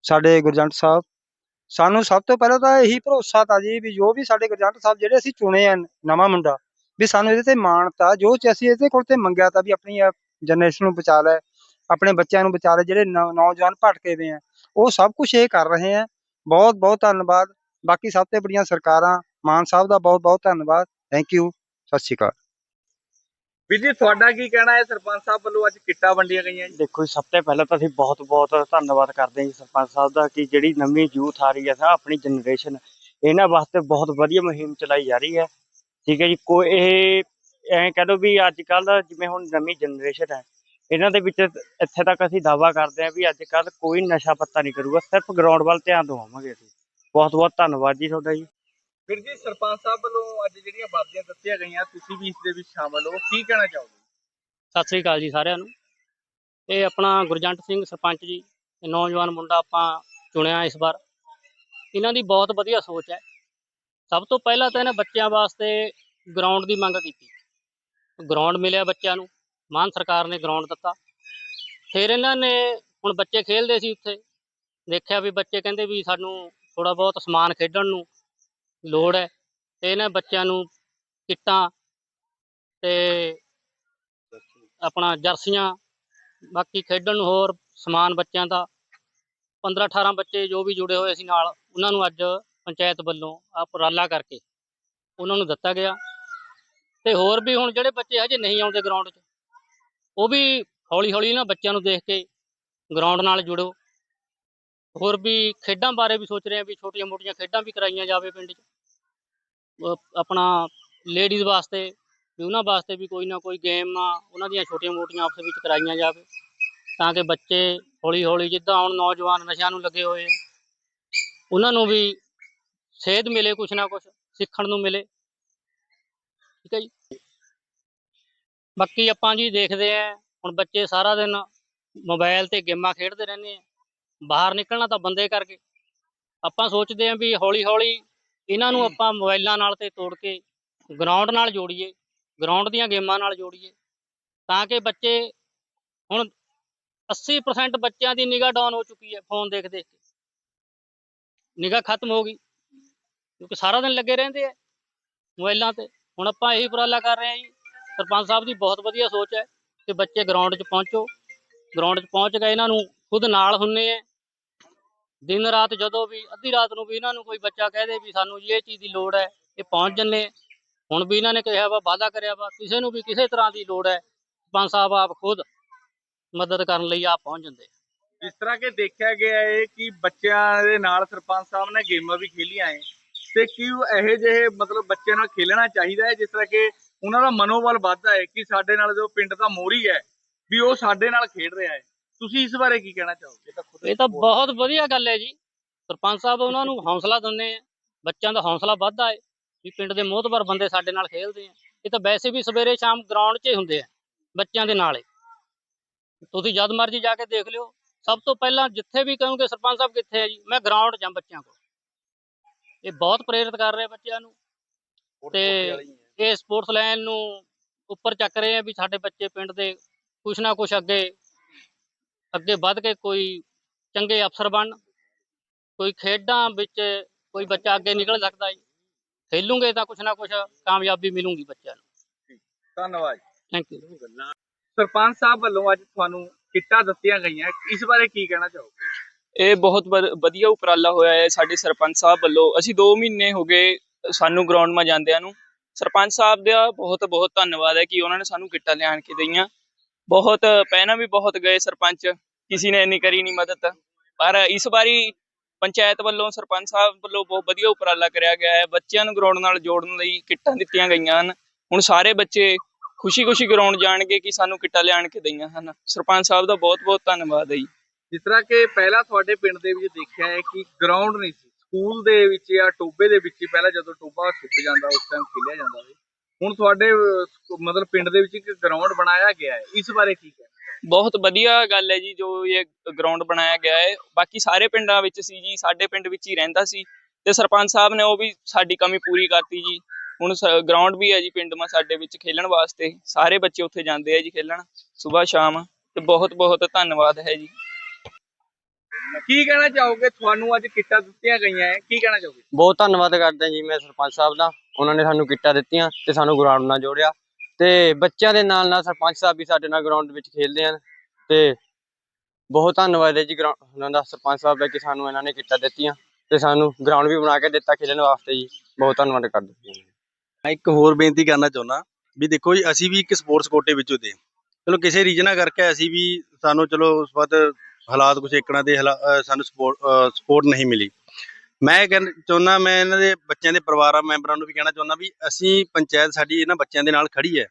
ਸਾਡੇ ਗੁਰਜੰਟ ਸਾਹਿਬ। ਸਾਨੂੰ ਸਭ ਤੋਂ ਪਹਿਲਾਂ ਤਾਂ ਇਹੀ ਭਰੋਸਾ ਤਾਂ ਜੀ ਵੀ ਜੋ ਵੀ ਸਾਡੇ ਗੁਰਜੰਟ ਸਾਹਿਬ ਜਿਹੜੇ ਅਸੀਂ ਚੁਣੇ ਆ ਨਵਾਂ ਮੁੰਡਾ ਵੀ ਸਾਨੂੰ ਇਹਦੇ ਤੇ ਮਾਣਤਾ ਜੋ ਚ ਅਸੀਂ ਇਹਦੇ ਕੋਲ ਤੇ ਮੰਗਿਆ ਤਾਂ ਵੀ ਆਪਣੀ ਜਨਰੇਸ਼ਨ ਨੂੰ ਬਚਾ ਲੈ ਆਪਣੇ ਬੱਚਿਆਂ ਨੂੰ ਬਚਾ ਲੈ ਜਿਹੜੇ ਨੌ- ਨੌਜਵਾਨ ਭਟਕੇ ਵੇ ਆ ਉਹ ਸਭ ਕੁਝ ਇਹ ਕਰ ਰਹੇ ਆ। ਬਹੁਤ ਬਹੁਤ ਧੰਨਵਾਦ। ਬਾਕੀ ਸਭ ਤੋਂ ਬੜੀਆਂ ਸਰਕਾਰਾਂ ਮਾਨ ਸਾਹਿਬ ਦਾ ਬਹੁਤ ਬਹੁਤ ਧੰਨਵਾਦ। ਥੈਂਕ ਯੂ ਸਤਿ ਸ੍ਰੀ ਅਕਾਲ। ਵੀਰ ਜੀ ਤੁਹਾਡਾ ਕੀ ਕਹਿਣਾ ਹੈ? ਸਰਪੰਚ ਸਾਹਿਬ ਵੱਲੋਂ ਅੱਜ ਕਿੱਟਾਂ ਵੰਡੀਆਂ ਗਈਆਂ ਜੀ। ਦੇਖੋ ਜੀ, ਸਭ ਤੋਂ ਪਹਿਲਾਂ ਤਾਂ ਅਸੀਂ ਬਹੁਤ ਬਹੁਤ ਧੰਨਵਾਦ ਕਰਦੇ ਹਾਂ ਜੀ ਸਰਪੰਚ ਸਾਹਿਬ ਦਾ ਕਿ ਜਿਹੜੀ ਨਵੀਂ ਯੂਥ ਆ ਰਹੀ ਹੈ ਸਾ ਆਪਣੀ ਜਨਰੇਸ਼ਨ ਇਹਨਾਂ ਵਾਸਤੇ ਬਹੁਤ ਵਧੀਆ ਮੁਹਿੰਮ ਚਲਾਈ ਜਾ ਰਹੀ ਹੈ। ਠੀਕ ਹੈ ਜੀ ਕੋਈ ਇਹ ਐਂ ਕਹਿ ਲਓ ਵੀ ਅੱਜ ਕੱਲ ਜਿਵੇਂ ਹੁਣ ਨਵੀਂ ਜਨਰੇਸ਼ਨ ਹੈ ਇਹਨਾਂ ਦੇ ਵਿੱਚ ਇੱਥੇ ਤੱਕ ਅਸੀਂ ਦਾਵਾ ਕਰਦੇ ਹਾਂ ਵੀ ਅੱਜ ਕੱਲ ਕੋਈ ਨਸ਼ਾ ਪੱਤਾ ਨਹੀਂ ਕਰੂਗਾ ਸਿਰਫ ਗਰਾਊਂਡ ਵੱਲ ਧਿਆਨ ਦਵਾਵਾਂਗੇ ਅਸੀਂ। ਬਹੁਤ ਬਹੁਤ ਧੰਨਵਾਦ ਜੀ ਤੁਹਾਡਾ ਜੀ। ਵੀਰ ਜੀ ਸਰਪੰਚ ਸਾਹਿਬ ਵੱਲੋਂ ਅੱਜ ਜਿਹੜੀਆਂ ਵਰਦੀਆਂ ਦੱਸੀਆਂ ਗਈਆਂ ਤੁਸੀਂ ਵੀ ਇਸ ਦੇ ਵਿੱਚ ਸ਼ਾਮਲ ਹੋ। ਕੀ ਕਹਿਣਾ ਚਾਹੋਗੇ? ਸਤਿ ਸ੍ਰੀ ਅਕਾਲ ਜੀ ਸਾਰਿਆਂ ਨੂੰ। ਇਹ ਆਪਣਾ ਗੁਰਜੰਟ ਸਿੰਘ ਸਰਪੰਚ ਜੀ ਇਹ ਨੌਜਵਾਨ ਮੁੰਡਾ ਆਪਾਂ ਚੁਣਿਆ ਇਸ ਵਾਰ। ਇਹਨਾਂ ਦੀ ਬਹੁਤ ਵਧੀਆ ਸੋਚ ਹੈ। ਸਭ ਤੋਂ ਪਹਿਲਾਂ ਤਾਂ ਇਹਨਾਂ ਬੱਚਿਆਂ ਵਾਸਤੇ ਗਰਾਊਂਡ ਦੀ ਮੰਗ ਕੀਤੀ। ਗਰਾਊਂਡ ਮਿਲਿਆ ਬੱਚਿਆਂ ਨੂੰ, ਮਾਨ ਸਰਕਾਰ ਨੇ ਗਰਾਊਂਡ ਦਿੱਤਾ। ਫਿਰ ਇਹਨਾਂ ਨੇ ਹੁਣ ਬੱਚੇ ਖੇਡਦੇ ਸੀ ਉੱਥੇ, ਦੇਖਿਆ ਵੀ ਬੱਚੇ ਕਹਿੰਦੇ ਵੀ ਸਾਨੂੰ ਥੋੜਾ ਬਹੁਤ ਸਮਾਨ ਖੇਡਣ ਨੂੰ ਲੋੜ ਹੈ, ਤੇ ਇਹਨਾਂ ਬੱਚਿਆਂ ਨੂੰ ਕਿੱਟਾਂ ਤੇ ਆਪਣਾ ਜਰਸੀਆਂ, ਬਾਕੀ ਖੇਡਣ ਨੂੰ ਹੋਰ ਸਮਾਨ ਬੱਚਿਆਂ ਦਾ 15 18 ਬੱਚੇ ਜੋ ਵੀ ਜੁੜੇ ਹੋਏ ਸੀ ਨਾਲ, ਉਹਨਾਂ ਨੂੰ ਅੱਜ ਪੰਚਾਇਤ ਵੱਲੋਂ ਆ ਉਪਰਾਲਾ ਕਰਕੇ ਉਹਨਾਂ ਨੂੰ ਦਿੱਤਾ ਗਿਆ। ਤੇ ਹੋਰ ਵੀ ਹੁਣ ਜਿਹੜੇ ਬੱਚੇ ਹਜੇ ਨਹੀਂ ਆਉਂਦੇ ਗਰਾਊਂਡ 'ਚ, ਉਹ ਵੀ ਹੌਲੀ ਹੌਲੀ ਨਾ ਬੱਚਿਆਂ ਨੂੰ ਦੇਖ ਕੇ ਗਰਾਊਂਡ ਨਾਲ ਜੁੜੋ। ਹੋਰ ਵੀ ਖੇਡਾਂ ਬਾਰੇ ਵੀ ਸੋਚ ਰਹੇ ਆ ਵੀ ਛੋਟੀਆਂ ਮੋਟੀਆਂ ਖੇਡਾਂ ਵੀ ਕਰਾਈਆਂ ਜਾਵੇ ਪਿੰਡ 'ਚ। ਆਪਣਾ ਲੇਡੀਜ਼ ਵਾਸਤੇ ਵੀ ਉਹਨਾਂ ਵਾਸਤੇ ਵੀ ਕੋਈ ਨਾ ਕੋਈ ਗੇਮ ਉਹਨਾਂ ਦੀਆਂ ਛੋਟੀਆਂ ਮੋਟੀਆਂ ਆਪਸ ਵਿੱਚ ਕਰਾਈਆਂ ਜਾਵੇ, ਤਾਂ ਕਿ ਬੱਚੇ ਹੌਲੀ ਹੌਲੀ ਜਿੱਦਾਂ ਹੁਣ ਨੌਜਵਾਨ ਨਸ਼ਿਆਂ ਨੂੰ ਲੱਗੇ ਹੋਏ ਆ, ਉਹਨਾਂ ਨੂੰ ਵੀ ਸੇਧ ਮਿਲੇ ਕੁਛ ਨਾ ਕੁਛ, ਸਿੱਖਣ ਨੂੰ ਮਿਲੇ। ਠੀਕ ਹੈ ਜੀ? ਬਾਕੀ ਆਪਾਂ ਜੀ ਦੇਖਦੇ ਆ ਹੁਣ ਬੱਚੇ ਸਾਰਾ ਦਿਨ ਮੋਬਾਈਲ ਤੇ ਗੇਮਾਂ ਖੇਡਦੇ ਰਹਿੰਦੇ ਆ। ਬਾਹਰ ਨਿਕਲਣਾ ਤਾਂ ਬੰਦੇ ਕਰਕੇ। ਆਪਾਂ ਸੋਚਦੇ ਆ ਵੀ ਹੌਲੀ ਹੌਲੀ ਇਹਨਾਂ ਨੂੰ ਆਪਾਂ ਮੋਬਾਈਲਾਂ ਨਾਲ ਤੇ ਤੋੜ ਕੇ ਗਰਾਊਂਡ ਨਾਲ ਜੋੜੀਏ ਗਰਾਊਂਡ ਦੀਆਂ ਗੇਮਾਂ ਨਾਲ ਜੋੜੀਏ ਤਾਂ ਕਿ ਬੱਚੇ ਹੁਣ 80% ਬੱਚਿਆਂ ਦੀ ਨਿਗਾਹ ਡਾਊਨ ਹੋ ਚੁੱਕੀ ਹੈ ਫੋਨ ਦੇਖ ਦੇਖ ਕੇ। ਨਿਗਾਹ ਖਤਮ ਹੋ ਗਈ ਕਿਉਂਕਿ ਸਾਰਾ ਦਿਨ ਲੱਗੇ ਰਹਿੰਦੇ ਆ ਮੋਬਾਈਲਾਂ ਤੇ। ਹੁਣ ਆਪਾਂ ਇਹੀ ਉਪਰਾਲਾ ਕਰ ਰਹੇ ਹਾਂ ਜੀ। ਸਰਪੰਚ ਸਾਹਿਬ ਦੀ ਬਹੁਤ ਵਧੀਆ ਸੋਚ ਹੈ ਕਿ ਬੱਚੇ ਗਰਾਊਂਡ 'ਚ ਪਹੁੰਚੋ। ਗਰਾਊਂਡ 'ਚ ਪਹੁੰਚ ਕੇ ਇਹਨਾਂ ਨੂੰ ਖੁਦ ਨਾਲ ਹੁੰਨੇ ਆ। ਦਿਨ ਰਾਤ ਜਦੋਂ ਵੀ, ਅੱਧੀ ਰਾਤ ਨੂੰ ਵੀ ਇਹਨਾਂ ਨੂੰ ਕੋਈ ਬੱਚਾ ਕਹਿ ਦੇ ਵੀ ਸਾਨੂੰ ਜੀ ਇਹ ਚੀਜ਼ ਦੀ ਲੋੜ ਹੈ, ਇਹ ਪਹੁੰਚ ਜੰਨੇ ਹੁਣ ਵੀ ਇਹਨਾਂ ਨੇ ਕਿਹਾ ਵਾ, ਵਾਅਦਾ ਕਰਿਆ ਵਾ, ਕਿਸੇ ਨੂੰ ਵੀ ਕਿਸੇ ਤਰ੍ਹਾਂ ਦੀ ਲੋੜ ਹੈ, ਸਰਪੰਚ ਸਾਹਿਬ ਆਪ ਖੁਦ ਮਦਦ ਕਰਨ ਲਈ ਆਪ ਪਹੁੰਚ ਜਾਂਦੇ ਜਿਸ ਤਰ੍ਹਾਂ ਕਿ ਦੇਖਿਆ ਗਿਆ ਹੈ ਕਿ ਬੱਚਿਆਂ ਦੇ ਨਾਲ ਸਰਪੰਚ ਸਾਹਿਬ ਨੇ ਗੇਮਾਂ ਵੀ ਖੇਲੀਆਂ ਹੈ। ਤੇ ਕੀ ਉਹ ਇਹੋ ਜਿਹੇ ਮਤਲਬ ਬੱਚਿਆਂ ਨਾਲ ਖੇਲਣਾ ਚਾਹੀਦਾ ਹੈ ਜਿਸ ਤਰ੍ਹਾਂ ਕਿ ਉਹਨਾਂ ਦਾ ਮਨੋਬਲ ਵੱਧਦਾ ਹੈ ਕਿ ਸਾਡੇ ਨਾਲ ਜੋ ਪਿੰਡ ਦਾ ਮੋਰੀ ਹੈ ਵੀ ਉਹ ਸਾਡੇ ਨਾਲ ਖੇਡ ਰਿਹਾ ਹੈ। ਤੁਸੀਂ ਇਸ ਬਾਰੇ ਕੀ ਕਹਿਣਾ ਚਾਹੋਗੇ? ਇਹ ਤਾਂ ਬਹੁਤ ਵਧੀਆ ਗੱਲ ਹੈ ਜੀ। ਸਰਪੰਚ ਸਾਹਿਬ ਉਹਨਾਂ ਨੂੰ ਹੌਸਲਾ ਦਿੰਦੇ ਆ ਬੱਚਿਆਂ ਦਾ ਹੌਸਲਾ ਵੱਧਦਾ ਹੈ ਵੀ ਪਿੰਡ ਦੇ ਮੋਹਤਬਰ ਬੰਦੇ ਸਾਡੇ ਨਾਲ ਖੇਡਦੇ ਆ। ਇਹ ਤਾਂ ਵੈਸੇ ਵੀ ਸਵੇਰੇ ਸ਼ਾਮ ਗਰਾਊਂਡ 'ਚ ਹੀ ਹੁੰਦੇ ਆ ਬੱਚਿਆਂ ਦੇ ਨਾਲ ਹੀ। ਤੁਸੀਂ ਜਦ ਮਰਜ਼ੀ ਜਾ ਕੇ ਦੇਖ ਲਿਓ। ਸਭ ਤੋਂ ਪਹਿਲਾਂ ਜਿੱਥੇ ਵੀ ਕਹੋਗੇ ਸਰਪੰਚ ਸਾਹਿਬ ਕਿੱਥੇ ਹੈ ਜੀ? ਮੈਂ ਗਰਾਊਂਡ 'ਚ ਆ ਬੱਚਿਆਂ ਕੋਲ। ਇਹ ਬਹੁਤ ਪ੍ਰੇਰਿਤ ਕਰ ਰਹੇ ਬੱਚਿਆਂ ਨੂੰ। ਤੇ ਇਹ ਸਪੋਰਟਸ ਲਾਈਨ ਨੂੰ ਉੱਪਰ ਚੱਕ ਰਹੇ ਆ ਵੀ ਸਾਡੇ ਬੱਚੇ ਪਿੰਡ ਦੇ ਕੁਛ ਨਾ ਕੁਛ ਅੱਗੇ ਅੱਗੇ ਵੱਧ ਕੇ ਕੋਈ ਚੰਗੇ ਅਫਸਰ ਬਣਨ ਕੋਈ ਖੇਡਾਂ ਵਿੱਚ ਕੋਈ ਬੱਚਾ ਅੱਗੇ ਨਿਕਲ ਸਕਦਾ ਜੀ ਖੇਲੂਗੇ ਤਾਂ ਕੁਛ ਨਾ ਕੁਛ ਕਾਮਯਾਬੀ ਮਿਲੂਗੀ ਬੱਚਿਆਂ ਨੂੰ। ਧੰਨਵਾਦ ਥੈਂਕ ਯੂ ਸਰਪੰਚ ਸਾਹਿਬ ਵੱਲੋਂ ਅੱਜ ਤੁਹਾਨੂੰ ਕਿੱਟਾਂ ਦਿੱਤੀਆਂ ਗਈਆਂ। ਇਸ ਬਾਰੇ ਕੀ ਕਹਿਣਾ ਚਾਹੋਗੇ? ਇਹ ਬਹੁਤ ਵਧ- ਵਧੀਆ ਉਪਰਾਲਾ ਹੋਇਆ ਹੈ ਸਾਡੇ ਸਰਪੰਚ ਸਾਹਿਬ ਵੱਲੋਂ। ਅਸੀਂ 2 ਮਹੀਨੇ ਹੋ ਗਏ ਸਾਨੂੰ ਗਰਾਊਂਡ 'ਮਾ ਜਾਂਦਿਆਂ ਨੂੰ। ਸਰਪੰਚ ਸਾਹਿਬ ਦਾ ਬਹੁਤ ਬਹੁਤ ਧੰਨਵਾਦ ਹੈ ਕਿ ਉਹਨਾਂ ਨੇ ਸਾਨੂੰ ਕਿੱਟਾਂ ਲਿਆਣ ਕੇ ਦਈਆਂ। ਬਹੁਤ, ਪਹਿਲਾਂ ਵੀ ਬਹੁਤ ਗਏ ਸਰਪੰਚ। ਕਿਸੇ ਨੇ ਇੰਨੀ ਕਰੀ ਨਹੀਂ ਮਦਦ। ਪਰ ਇਸ ਵਾਰੀ ਪੰਚਾਇਤ ਵੱਲੋਂ, ਸਰਪੰਚ ਸਾਹਿਬ ਵੱਲੋਂ ਬਹੁਤ ਵਧੀਆ ਉਪਰਾਲਾ ਕਰਿਆ ਗਿਆ ਹੈ। ਬੱਚਿਆਂ ਨੂੰ ਗਰਾਊਂਡ ਨਾਲ ਜੋੜਨ ਲਈ ਕਿੱਟਾਂ ਦਿੱਤੀਆਂ ਗਈਆਂ ਹਨ। ਹੁਣ ਸਾਰੇ ਬੱਚੇ ਖੁਸ਼ੀ-ਖੁਸ਼ੀ ਗਰਾਊਂਡ ਜਾਣਗੇ ਕਿ ਸਾਨੂੰ ਕਿੱਟਾਂ ਲਿਆਣ ਕੇ ਦਈਆਂ ਹਨ। ਸਰਪੰਚ ਸਾਹਿਬ ਦਾ ਬਹੁਤ-ਬਹੁਤ ਧੰਨਵਾਦ ਹੈ ਜੀ। ਜਿਸ ਤਰ੍ਹਾਂ ਕਿ ਪਹਿਲਾਂ ਤੁਹਾਡੇ ਪਿੰਡ ਦੇ ਵਿੱਚ ਦੇਖਿਆ ਹੈ ਕਿ ਗਰਾਊਂਡ ਨਹੀਂ ਸੀ। ਸਕੂਲ ਦੇ ਵਿੱਚ ਜਾਂ ਟੋਬੇ ਦੇ ਵਿੱਚ ਹੀ ਪਹਿਲਾਂ ਜਦੋਂ ਟੋਬਾ ਸੁੱਕ ਜਾਂਦਾ, ਉਸ ਟਾਈਮ ਖੇਲਿਆ ਜਾਂਦਾ ਸੀ। ਹੁਣ ਤੁਹਾਡੇ, ਮਤਲਬ ਪਿੰਡ ਦੇ ਵਿੱਚ ਇੱਕ ਗਰਾਊਂਡ ਬਣਾਇਆ ਗਿਆ ਹੈ। ਇਸ ਬਾਰੇ ਕੀ ਕਹਿਣਾ ਬਹੁਤ ਵਧੀਆ ਗੱਲ ਹੈ ਜੀ ਜੋ ਇਹ ਗਰਾਊਂਡ ਬਣਾਇਆ ਗਿਆ ਹੈ। ਬਾਕੀ ਸਾਰੇ ਪਿੰਡਾਂ ਵਿੱਚ ਸੀ ਜੀ, ਸਾਡੇ ਪਿੰਡ ਵਿੱਚ ਹੀ ਰਹਿੰਦਾ ਸੀ। ਤੇ ਸਰਪੰਚ ਸਾਹਿਬ ਨੇ ਉਹ ਵੀ ਸਾਡੀ ਕਮੀ ਪੂਰੀ ਕਰਤੀ ਜੀ। ਹੁਣ ਗਰਾਊਂਡ ਵੀ ਹੈ ਜੀ ਪਿੰਡ ਮਾ ਸਾਡੇ ਵਿੱਚ ਖੇਲਣ ਵਾਸਤੇ। ਸਾਰੇ ਬੱਚੇ ਉੱਥੇ ਜਾਂਦੇ ਆ ਜੀ ਖੇਲਣ ਸਵੇਰ ਸ਼ਾਮ। ਤੇ ਬਹੁਤ ਬਹੁਤ ਧੰਨਵਾਦ ਹੈ ਜੀ। ਕੀ ਕਹਿਣਾ ਚਾਹੋਗੇ? ਤੁਹਾਨੂੰ ਅੱਜ ਕਿੱਟਾਂ ਦਿੱਤੀਆਂ ਗਈਆਂ ਹੈ ਕੀ ਕਹਿਣਾ ਚਾਹੋਗੇ? ਬਹੁਤ ਧੰਨਵਾਦ ਕਰਦੇ ਹਾਂ ਜੀ ਮੈਂ ਸਰਪੰਚ ਸਾਹਿਬ ਦਾ। ਉਹਨਾਂ ਨੇ ਸਾਨੂੰ ਕਿੱਟਾਂ ਦਿੱਤੀਆਂ ਤੇ ਸਾਨੂੰ ਗਰਾਊਂਡ ਨਾਲ ਜੋੜਿਆ। ਤੇ ਬੱਚਿਆਂ ਦੇ ਨਾਲ ਨਾਲ ਸਰਪੰਚ ਸਾਹਿਬ ਵੀ ਸਾਡੇ ਨਾਲ ਗਰਾਊਂਡ ਵਿੱਚ ਖੇਡਦੇ ਹਨ। ਤੇ ਬਹੁਤ ਧੰਨਵਾਦ ਹੈ ਜੀ ਉਹਨਾਂ ਦਾ ਸਰਪੰਚ ਸਾਹਿਬ ਦਾ ਕਿ ਸਾਨੂੰ ਇਹਨਾਂ ਨੇ ਕਿੱਟਾਂ ਦਿੱਤੀਆਂ। ਤੇ ਸਾਨੂੰ ਗਰਾਊਂਡ ਵੀ ਬਣਾ ਕੇ ਦਿੱਤਾ ਖੇਡਣ ਵਾਸਤੇ ਜੀ। ਬਹੁਤ ਧੰਨਵਾਦ ਕਰਦੇ ਹਾਂ ਮੈਂ ਇੱਕ ਹੋਰ ਬੇਨਤੀ ਕਰਨਾ ਚਾਹੁੰਦਾ ਵੀ ਦੇਖੋ ਜੀ ਅਸੀਂ ਵੀ ਇੱਕ ਸਪੋਰਟਸ ਕੋਟੇ ਵਿੱਚੋਂ ਦੇ ਚਲੋ ਕਿਸੇ ਰੀਜਨਾਂ ਕਰਕੇ ਅਸੀਂ ਵੀ ਸਾਨੂੰ ਚਲੋ ਉਸ ਵਕਤ ਹਾਲਾਤ ਕੁਝ ਏਕੜਾਂ ਦੇ ਹਾਲਾ- ਸਾਨੂੰ ਸਪੋਰਟ ਸਪੋਰਟ ਨਹੀਂ ਮਿਲੀ। ਮੈਂ ਕਹਿਣਾ, ਚਾਹੁੰਦਾ ਮੈਂ ਇਹਨਾਂ ਦੇ ਬੱਚਿਆਂ ਦੇ ਪਰਿਵਾਰਾਂ ਮੈਂਬਰਾਂ ਨੂੰ ਵੀ ਕਹਿਣਾ ਚਾਹੁੰਦਾ ਵੀ ਅਸੀਂ ਪੰਚਾਇਤ ਸਾਡੀ ਇਹਨਾਂ ਬੱਚਿਆਂ ਦੇ ਨਾਲ ਖੜੀ ਹੈ।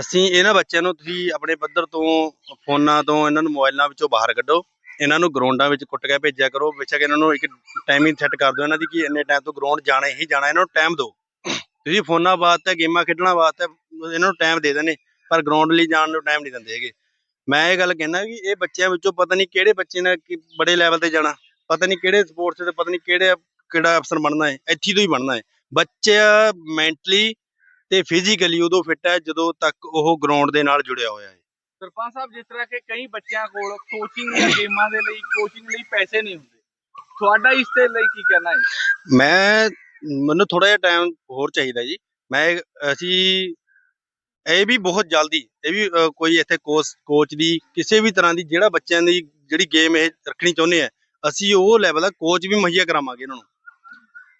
ਅਸੀਂ ਇਹਨਾਂ ਬੱਚਿਆਂ ਨੂੰ ਤੁਸੀਂ ਆਪਣੇ ਪੱਧਰ ਤੋਂ, ਫੋਨਾਂ ਤੋਂ, ਇਹਨਾਂ ਨੂੰ ਮੋਬਾਈਲਾਂ ਵਿੱਚੋਂ ਬਾਹਰ ਕੱਢੋ। ਇਹਨਾਂ ਨੂੰ ਗਰਾਊਂਡਾਂ ਵਿੱਚ ਕੁੱਟ ਕੇ ਭੇਜਿਆ ਕਰੋ। ਬੇਸ਼ੱਕ ਇਹਨਾਂ ਨੂੰ ਇੱਕ ਟਾਈਮਿੰਗ ਸੈੱਟ ਕਰ ਦਿਓ ਇਹਨਾਂ ਦੀ ਕਿ ਇੰਨੇ ਟਾਈਮ ਤੋਂ ਗਰਾਊਂਡ ਜਾਣਾ ਹੀ ਜਾਣਾ, ਇਹਨਾਂ ਨੂੰ ਟਾਈਮ ਦਿਓ। ਤੁਸੀਂ ਫੋਨਾਂ ਵਾਸਤੇ, ਗੇਮਾਂ ਖੇਡਣਾ ਵਾਸਤੇ, ਇਹਨਾਂ ਨੂੰ ਟਾਈਮ ਦੇ ਦਿੰਦੇ ਪਰ ਗਰਾਊਂਡ ਲਈ ਜਾਣ ਨੂੰ ਟਾਈਮ ਨਹੀਂ ਦਿੰਦੇ ਹੈਗੇ। ਮੈਂ ਇਹ ਗੱਲ ਕਹਿਣਾ ਕਿ ਇਹ ਬੱਚਿਆਂ ਵਿੱਚੋਂ ਪਤਾ ਨਹੀਂ ਕਿਹੜੇ ਬੱਚੇ ਨੇ ਕਿ ਬੜੇ ਲੈਵਲ ਤੇ ਜਾਣਾ ਪਤਾ ਨਹੀਂ ਕਿਹੜੇ ਸਪੋਰਟਸ ਤੇ ਪਤਾ ਨਹੀਂ ਕਿਹੜੇ ਕਿਹੜਾ ਅਫਸਰ ਬਣਨਾ ਹੈ ਇੱਥੇ ਤੋਂ ਹੀ ਬਣਨਾ ਹੈ। ਬੱਚਾ ਮੈਂਟਲੀ ਤੇ ਫਿਜ਼ੀਕਲੀ ਉਦੋਂ ਫਿੱਟ ਹੈ ਜਦੋਂ ਤੱਕ ਉਹ ਗਰਾਊਂਡ ਦੇ ਨਾਲ ਜੁੜਿਆ ਹੋਇਆ ਹੈ। ਸਰਪੰਚ ਸਾਹਿਬ ਜਿਸ ਤਰ੍ਹਾਂ ਕਿ ਕਈ ਬੱਚਿਆਂ ਕੋਲ ਕੋਚਿੰਗ ਜਾਂ ਗੇਮਾਂ ਦੇ ਲਈ ਕੋਚਿੰਗ ਲਈ ਪੈਸੇ ਨਹੀਂ ਹੁੰਦੇ। ਤੁਹਾਡਾ ਇਸ ਦੇ ਲਈ ਕੀ ਕਹਿਣਾ ਹੈ? ਮੈਂ ਮੈਨੂੰ ਥੋੜਾ ਜਿਹਾ ਟਾਈਮ ਹੋਰ ਚਾਹੀਦਾ ਜੀ। ਮੈਂ ਅਸੀਂ ਇਹ ਵੀ ਬਹੁਤ ਜਲਦੀ ਇਹ ਵੀ ਅ, ਕੋਈ ਇੱਥੇ ਕੋਚ ਕੋਚ ਦੀ ਕਿਸੇ ਵੀ ਤਰ੍ਹਾਂ ਦੀ ਜਿਹੜਾ ਬੱਚਿਆਂ ਦੀ ਜਿਹੜੀ ਗੇਮ ਇਹ ਰੱਖਣੀ ਚਾਹੁੰਦੇ ਆ ਅਸੀਂ ਉਹ ਲੈਵਲ ਦਾ ਕੋਚ ਵੀ ਮੁਹੱਈਆ ਕਰਾਵਾਂਗੇ ਇਹਨਾਂ ਨੂੰ।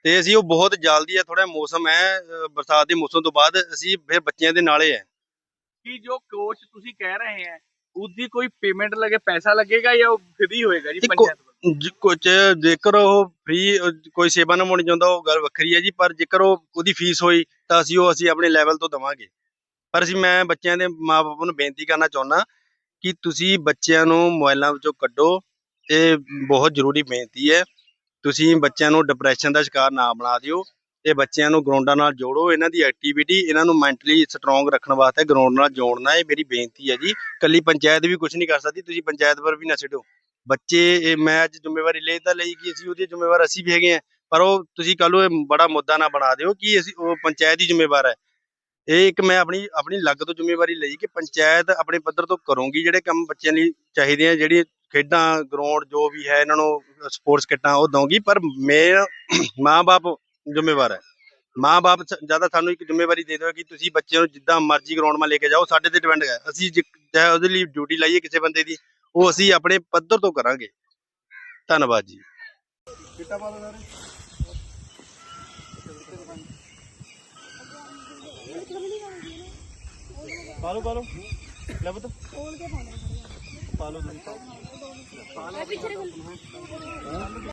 ਤੇ ਅਸੀਂ ਉਹ ਬਹੁਤ ਜਲਦੀ ਹੈ ਥੋੜਾ ਮੌਸਮ ਹੈ ਅ, ਬਰਸਾਤ ਦੇ ਮੌਸਮ ਤੋਂ ਬਾਅਦ ਅਸੀਂ ਫਿਰ ਬੱਚਿਆਂ ਦੇ ਨਾਲੇ ਹੈ ਕਿ ਜੋ ਕੋਚ ਤੁਸੀਂ ਕਹਿ ਰਹੇ ਹੈ ਉਸਦੀ ਕੋਈ ਪੇਮੈਂਟ ਲਗੇ ਪੈਸਾ ਲੱਗੇਗਾ ਜਾਂ ਉਹ ਫ੍ਰੀ ਹੋਏਗਾ ਜੀ ਦੇਖੋ, ਪੰਚਾਇਤ ਵੱਲੋਂ? ਜ- ਕੁਝ ਜੇਕਰ ਉਹ ਫ੍ਰੀ ਕੋਈ ਸੇਵਾ ਨਿਭਾਉਣੀ ਚਾਹੁੰਦਾ ਉਹ ਗੱਲ ਵੱਖਰੀ ਹੈ ਜੀ ਪਰ ਜੇਕਰ ਉਹ ਉਹਦੀ ਫੀਸ ਹੋਈ ਤਾਂ ਅਸੀਂ ਉਹ ਅਸੀਂ ਆਪਣੇ ਲੈਵਲ ਤੋਂ ਦਵਾਂਗੇ। ਪਰ ਅਸੀਂ ਮੈਂ ਬੱਚਿਆਂ ਦੇ ਮਾਪੇ ਨੂੰ ਬੇਨਤੀ ਕਰਨਾ ਚਾਹੁੰਦਾ ਕਿ ਤੁਸੀਂ ਬੱਚਿਆਂ ਨੂੰ ਮੋਬਾਈਲਾਂ ਵਿੱਚੋਂ ਕੱਢੋ ਇਹ ਬਹੁਤ ਜ਼ਰੂਰੀ ਬੇਨਤੀ ਹੈ, ਤੁਸੀਂ ਬੱਚਿਆਂ ਨੂੰ ਡਿਪਰੈਸ਼ਨ ਦਾ ਸ਼ਿਕਾਰ ਨਾ ਬਣਾ ਦਿਓ ਇਹ ਬੱਚਿਆਂ ਨੂੰ ਗਰਾਊਂਡਾਂ ਨਾਲ ਜੋੜੋ, ਇਹਨਾਂ ਦੀ ਐਕਟੀਵਿਟੀ ਇਹਨਾਂ ਨੂੰ ਮੈਂਟਲੀ ਸਟਰੋਂਗ ਰੱਖਣ ਵਾਸਤੇ ਗਰਾਊਂਡ ਨਾਲ ਜੋੜਨਾ ਇਹ ਮੇਰੀ ਬੇਨਤੀ ਹੈ ਜੀ। ਕੱਲੀ ਪੰਚਾਇਤ ਵੀ ਕੁਝ ਨਹੀਂ ਕਰ ਸਕਦੀ, ਤੁਸੀਂ ਪੰਚਾਇਤ ਪਰ ਵੀ ਨਾ ਛੱਡੋ। ਬੱਚੇ, ਇਹ ਮੈਂ ਅੱਜ ਜ਼ਿੰਮੇਵਾਰੀ ਲੈ ਤਾਂ ਲਈ ਕਿ ਅਸੀਂ ਉਹਦੀ ਜ਼ਿੰਮੇਵਾਰ ਅਸੀਂ ਵੀ ਹੈਗੇ ਆ ਪਰ ਉਹ ਤੁਸੀਂ ਕੱਲ ਨੂੰ ਇਹ ਬੜਾ ਮੁੱਦਾ ਨਾ ਬਣਾ ਦਿਓ ਕਿ ਅਸੀਂ ਉਹ ਪੰਚਾਇਤ ਦੀ ਜ਼ਿੰਮੇਵਾਰ ਹੈ। ਇਹ ਇੱਕ ਮੈਂ ਆਪਣੀ ਆਪਣੀ ਲੱਗ ਤੋਂ ਜ਼ਿੰਮੇਵਾਰੀ ਲਈ ਕਿ ਪੰਚਾਇਤ ਆਪਣੇ ਪੱਧਰ ਤੋਂ ਕਰੂੰਗੀ, ਜਿਹੜੇ ਕੰਮ ਬੱਚਿਆਂ ਲਈ ਚਾਹੀਦੇ ਆ ਜਿਹੜੀ ਖੇਡਾਂ, ਗਰਾਊਂਡ ਜੋ ਵੀ ਹੈ, ਇਹਨਾਂ ਨੂੰ ਸਪੋਰਟਸ ਕਿੱਟਾਂ ਉਹ ਦਊਂਗੀ, ਪਰ ਮੈਂ ਮਾਂ-ਬਾਪ ਜ਼ਿੰਮੇਵਾਰ ਹੈ। ਮਾਂ-ਬਾਪ ਜ਼ਿਆਦਾ ਸਾਨੂੰ ਇੱਕ ਜ਼ਿੰਮੇਵਾਰੀ ਦੇ ਦਿਓ ਕਿ ਤੁਸੀਂ ਬੱਚਿਆਂ ਨੂੰ ਜਿੱਦਾਂ ਮਰਜ਼ੀ ਗਰਾਊਂਡ 'ਮਾ ਲੈ ਕੇ ਜਾਓ, ਸਾਡੇ ਤੇ ਡਿਪੈਂਡ ਹੈ। ਅਸੀਂ ਚਾਹੇ ਉਹਦੇ ਲਈ ਡਿਊਟੀ ਲਾਈਏ ਕਿਸੇ ਬੰਦੇ ਦੀ, ਉਹ ਅਸੀਂ ਆਪਣੇ ਪੱਧਰ ਤੋਂ ਕਰਾਂਗੇ। ਧੰਨਵਾਦ ਜੀ। ਪਾਲੋ ਪਾਲੋ ਲੈ ਬਤ ਪਿਛਲੇ